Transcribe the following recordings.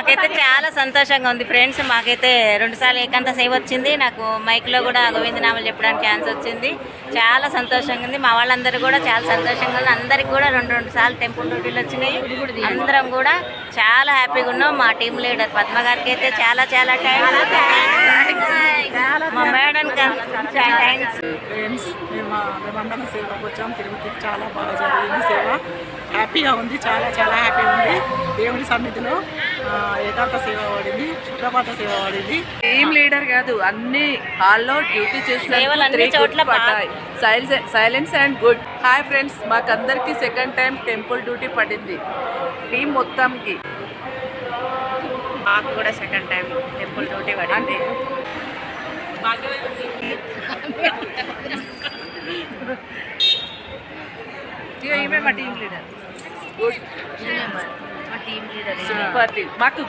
మాకైతే చాలా సంతోషంగా ఉంది ఫ్రెండ్స్. మాకైతే రెండుసార్లు ఏకాంత సేవ వచ్చింది. నాకు మైక్లో కూడా గోవిందనామాలు చెప్పడానికి ఛాన్స్ వచ్చింది. చాలా సంతోషంగా ఉంది. మా వాళ్ళందరూ కూడా చాలా సంతోషంగా ఉంది. అందరికి కూడా రెండు రెండు సార్లు టెంపుల్ డ్యూటీలు వచ్చినాయి. అందరం కూడా చాలా హ్యాపీగా ఉన్నాం. మా టీం లీడర్ పద్మ గారికి అయితే చాలా చాలా థ్యాంక్స్ మా మేడం థ్యాంక్స్ ఫ్రెండ్స్ మేము మేమందరం సేవకు వచ్చాం. తిరుపతికి చాలా బాగా జరిగింది సేవ. హ్యాపీగా ఉంది. చాలా చాలా హ్యాపీగా ఉంది. దేవుని సన్నిధిలో ఆ, ఏకాంత సేవ పడింది సుప్రభాత సేవ పడింది టీం లీడర్ కాదు అన్ని హాల్లో డ్యూటీ చేసిన silence and good hi friends మాకందరికి second time temple duty పడింది. టీం మొత్తంకి. మాకు కూడా సెకండ్ టైం టెంపుల్ డ్యూటీ పడింది. ఇక ఈమె మా టీం లీడర్ గుడ్ మా టీం లీడర్ సూపర్ టీం మాకు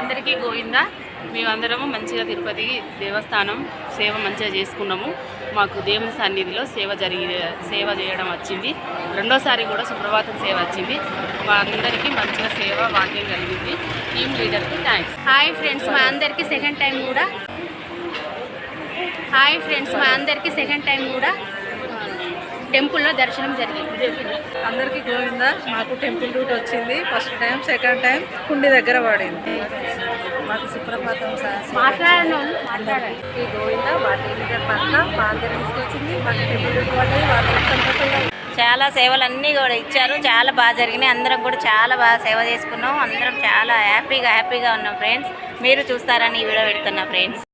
అందరికీ గోవిందా? మేమందరము మంచిగా తిరుపతి దేవస్థానం సేవ మంచిగా చేసుకున్నాము. మాకు దేవుని సన్నిధిలో సేవ జరిగి సేవ చేయడం వచ్చింది. రెండోసారి కూడా సుప్రభాతం సేవ వచ్చింది. మా అందరికీ మంచిగా సేవ వాక్యం కలిగింది. టీమ్ లీడర్కి థ్యాంక్స్ హాయ్ ఫ్రెండ్స్ మా అందరికీ సెకండ్ టైం కూడా. హాయ్ ఫ్రెండ్స్ మా అందరికీ సెకండ్ టైం కూడా. టెంపుల్లో దర్శనం జరిగింది. అందరికీ గోవిందా మాకు టెంపుల్ డ్యూటీ వచ్చింది. ఫస్ట్ టైం సెకండ్ టైం కుండి దగ్గర పడింది. మాకు సుప్రభాతం మాట్లాడను గోవిందా మా టీం లీడర్ పట్ల అందరికి తీసుకొచ్చింది. మాకు టెంపుల్ డ్యూటీ పడ్డది సంతోషంగా చాలా సేవలు అన్నీ కూడా ఇచ్చారు. చాలా బాగా జరిగినాయి. అందరం కూడా చాలా బాగా సేవ చేసుకున్నాం. అందరం చాలా హ్యాపీగా హ్యాపీగా ఉన్నాం ఫ్రెండ్స్ మీరు చూస్తారని ఈ వీడియో పెడుతున్నా ఫ్రెండ్స్